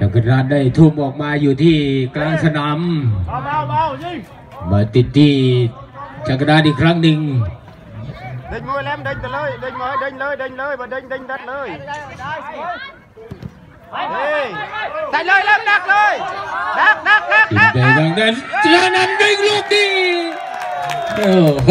จักรราชได้ทุ่มออกมาอยู่ที่กลางสนามเอาเบาเบายิงมาติดที่จักรราชอีกครั้งหนึ่งเดินมวยแล้วเดินไปเลยเดินมวยเดินเลยเดินเลยมาเดินเดินดัดเลย เฮ้ยได้เลยเริ่มดักเลยดักดักดักติดดักในทางนั้นชนะนันท์ยิงลูกนี้โอ้โห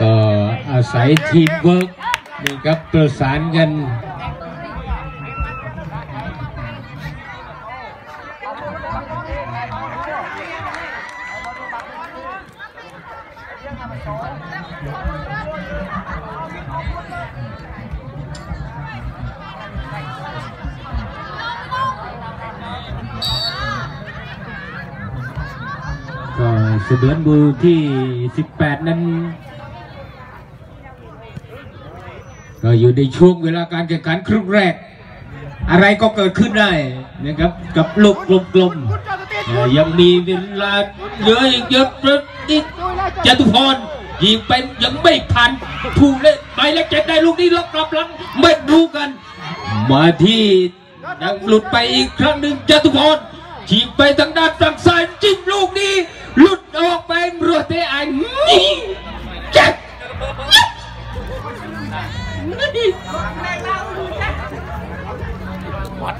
ก็อาศัยทีมเวิร์กนี่ครับประสานกัน เสดือนบูที่ 18 นั้น ก็อยู่ในช่วงเวลาการแข่งขันครึ่งแรก อะไรก็เกิดขึ้นได้นะครับ กับลูกกลมๆยังมีเวลาเหลืออีกเยอะนิดจตุพรยิงไปยังไม่ผ่านผู้เล่นไปแล้วเจ็บได้ลูกนี้ล็อกกลับหลังไม่รู้กัน มาที่ยังหลุดไปอีกครั้งหนึ่งจตุพรยิงไปทางด้านฝั่งซ้ายจิ้มลูกนี้ លុតដោបែងរស់ទេអញចាច់នេះបាត់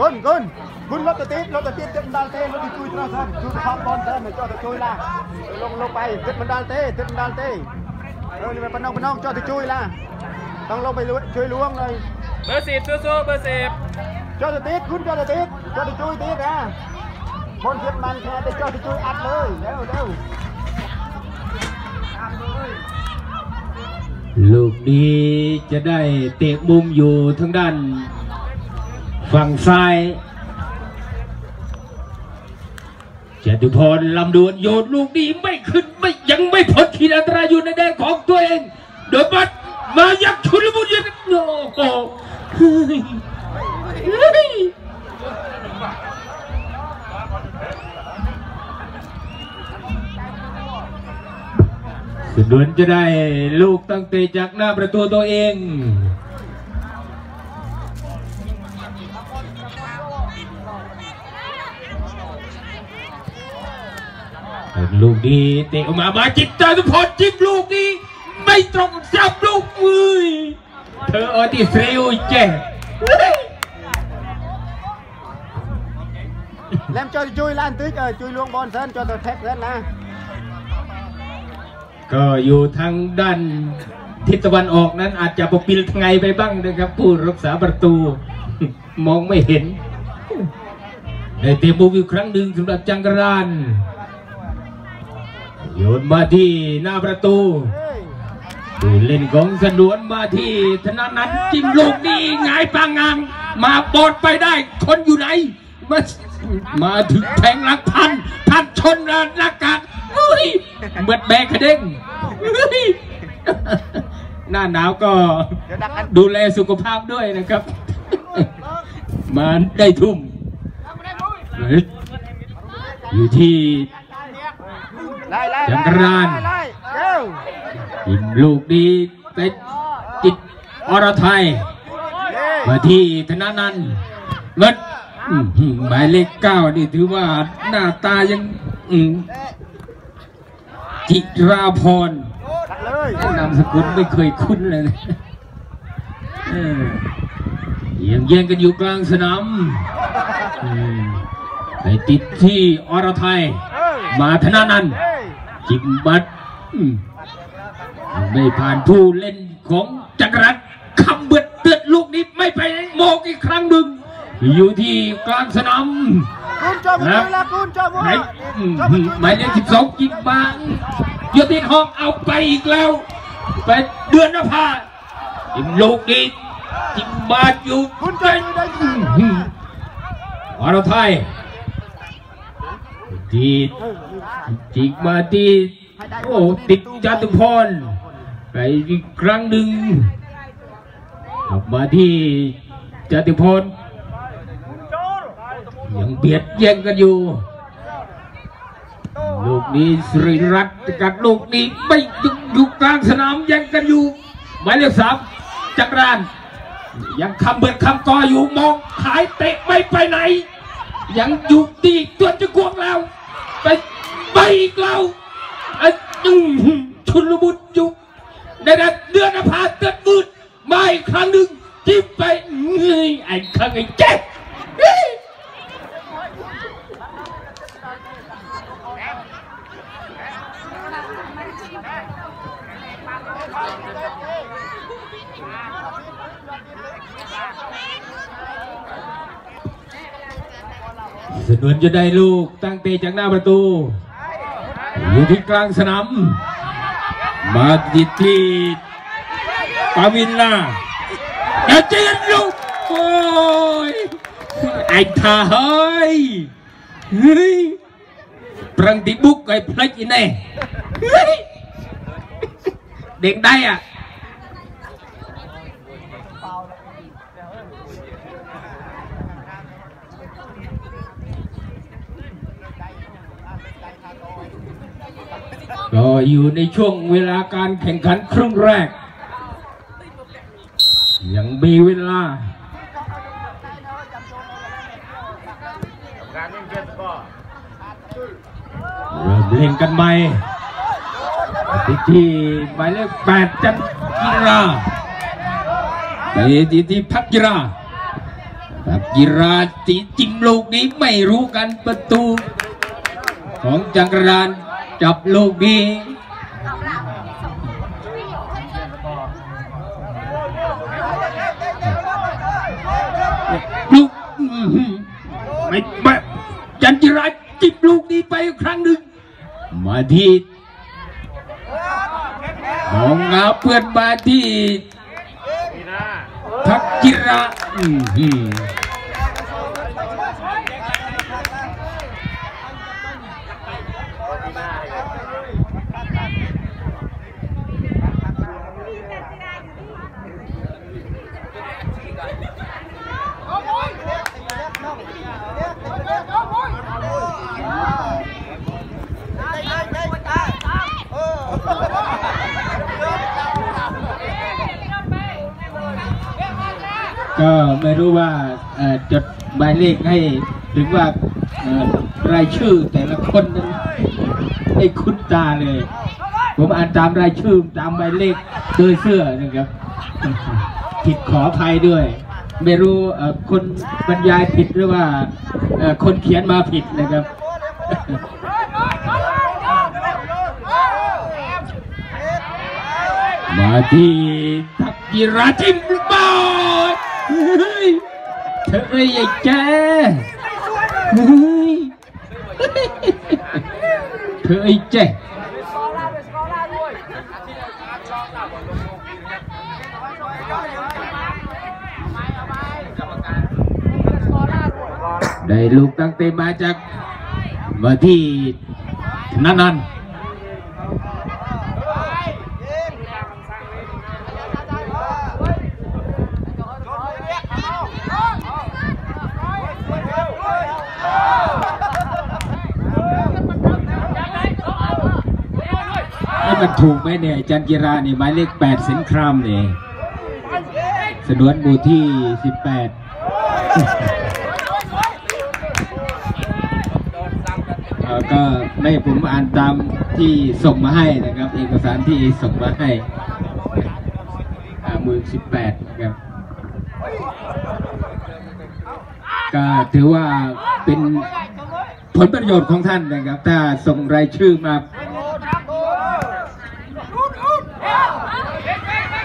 គុនគុនគុនលុតទៅទៀតលុតទៅទៀតទៀតមិនដល់ទេលុតទៅជួយត្រោះសិនជួយខំបនសិនចុះទៅជួយឡាលងលុបបាយទៀតមិនដល់ទេទៀតមិនដល់ទេរើនេះប៉ុណ្ណឹងប៉ុណ្ណឹងចុះទៅជួយឡាຕ້ອງលុបឲ្យជួយលួងហើយបើសិបទៅសួរបើសិបចុះទៅទៀតគុនចុះទៅទៀត วงเลยเบอร์สิบสู้ๆเบอร์สิบจอดติดคุณจอดติดจอดช่วยติดนะคนเทียบมันแค่แต่จอดช่วยอัดเลยเร็วเร็วลูกนี้จะได้เตะมุมอยู่ทางด้าน ฝั่งซ้ายจตุพรลำดวนโยนลูกนี้ไม่ขึ้นไม่ยังไม่พ้นขีดอันตรายอยู่ในแดนของตัวเอง โดยบัดมายักชุลมุนอยันโอ้โห เฮ้ยเฮ้ยสุดดวนจะได้ลูกตั้งเตะจากหน้าประตูตัวเองลูกนี้เตะออกมามาจิตใจทุกคนจิบลูกนี้ไม่ตรงจับลูกมือเธอเอาที่เฟรวเจ๊แล้วจอดช่วยล่านตื้อเออช่วยล้วงบอลเส้นจอดแท็กเส้นนะ ก็อยู่ทางด้านทิศตะวันออกนั้นอาจจะปกปิดไงไปบ้างนะครับ ผู้รักษาประตู มองไม่เห็นได้เตะมุมอีกครั้งหนึ่งสำหรับจังกรานโยนมาที่หน้าประตูเฮ้ยผู้เล่นของสนวนมาที่ธนานันจิ้มลูกนี้หงายปางงามมาปอดไปได้ คนอยู่ไหน มามาถึงแทงหลังพัน พันชนหน้ากกเฮ้ย เหมือนแบกกระเด้งเฮ้ยหน้าหนาวก็ดูแลสุขภาพด้วยนะครับมาได้ทุ่ม อยู่ที่จัไล่กรานยิมลูกนี้ไปติดอรไทยมาที่ธนานันท์เงินหมายเลขเก้านี่ถือว่าหน้าตายังอื จิราพรดักเลยนามสกุลไม่เคยคุ้นเลยนะเออยังแย่งกันอยู่กลางสนามอืมไปติดที่อรไทยเฮ้ยมาธนานันท์เฮ้ยจิมบัตอืมไม่ผ่านผู้เล่นของจักรรัตน์คำเบิดเตือนลูกนี้ไม่ไปไหนมองอีกครั้งหนึ่งอยู่ที่กลางสนาม คุณจอมมือละคุณจอมมือไหนละอืมจอมมือหมายเลขสิบสองจิมบังโยตินห้องเอาไปอีกแล้วไปเดือนนภาจิมลูกนี้จิมบาดอยู่คุณจอมมือได้อืมอืมอรไทยที่จิกมาที่โอ้ติดจตุพรไปอีกครั้งหนึ่งกลับมาที่จติพล ยังเบียดแย่งกันอยู่ ลูกนี้สรีรัตน์กับลูกนี้ไม่อยู่กลางสนามแย่งกันอยู่ หมายเลขสามจักรานยังคำเบิดคำกออยู่มองหายเตะไม่ไปไหน ยังอยู่ตีตัวจะกวงแล้ว ไปไปอีกแล้วไอ้อื้อหือชุนลมุนอยู่ในระเดือนภาเกิดมืดมาอีกครั้งหนึ่งจิ้มไปไอ้ครั้งไอ้เจ๊เฮ้ย สนวนจะได้ลูกตั้งเตะจากหน้าประตู อยู่ที่กลางสนามมาติดที่ปาวินล่าอย่าเจนลูกโอ้ยไอ้ท่าเฮ้ยเฮ้ยปรังติบุกไอ้พลัดอีแน่เฮ้ย เด็กได้อะก็อยู่ในช่วงเวลาการแข่งขันครึ่งแรก ยังมีเวลาการเล่นเกมก็เริ่มเล่นกันใหม่ ที่ที่หมายเลขแปดจันจิราไปที่ที่พักจิราพักจิราตีจิ้มลูกนี้ไม่รู้กันประตู ของจักรรานจับลูกนี้ลูกอื้อหือไม่ไม่จันจิราจิบลูกนี้ไปอีกครั้งหนึ่งมาที่ ของงาเพื่อนมาที่ปีหน้าทักจิระอื้อ ก็ไม่รู้ว่าเอ่อจดหมายเลขให้หรือว่าเอ่อรายชื่อแต่ละคนนั้นให้คุ้นตาเลย ผมอ่านตามรายชื่อตามหมายเลขโดยเสื้อนะครับ ผิดขออภัยด้วย ไม่รู้เอ่อคนบรรยายผิดหรือว่าเอ่อคนเขียนมาผิดนะครับมาที่ทักกิราจิมลูกบอล เฮ้ยเธอเอ้ยไอ้แกเฮ้ยเธอไอ้แจได้ลูกตั้งเตะ มันถูกไหมเนี่ยจันจิรานี่หมายเลขแปดสินครามเนี่ยสนวนหมู่ที่สิบแปดก็ไม่ผมอ่านตามที่ส่งมาให้นะครับ เอกสารที่ส่งมาให้หมือสิบแปดนะครับ ก็ถือว่าเป็นผลประโยชน์ของท่านนะครับ ถ้าส่งรายชื่อมา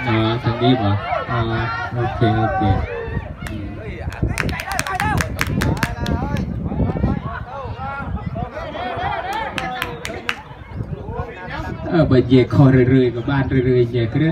Sandeep à? Uh, ok ok. Ờ, bởi về khó rười rười của bạn rười rười về cái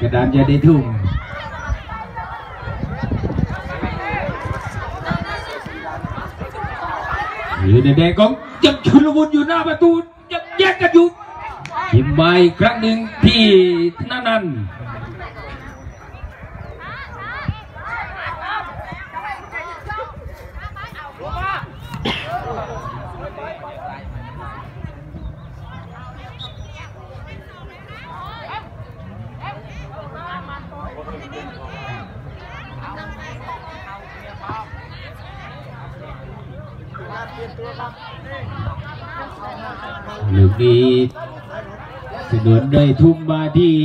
กระดานจะได้ทุ่มอยู่ในแดงของยังชุลมุนอยู่หน้าประตูยังแยกกันอยู่ทีมใหม่ครั้งหนึ่งที่ธนานันท์ ลูกนี้สนุนได้ทุ่มมาที่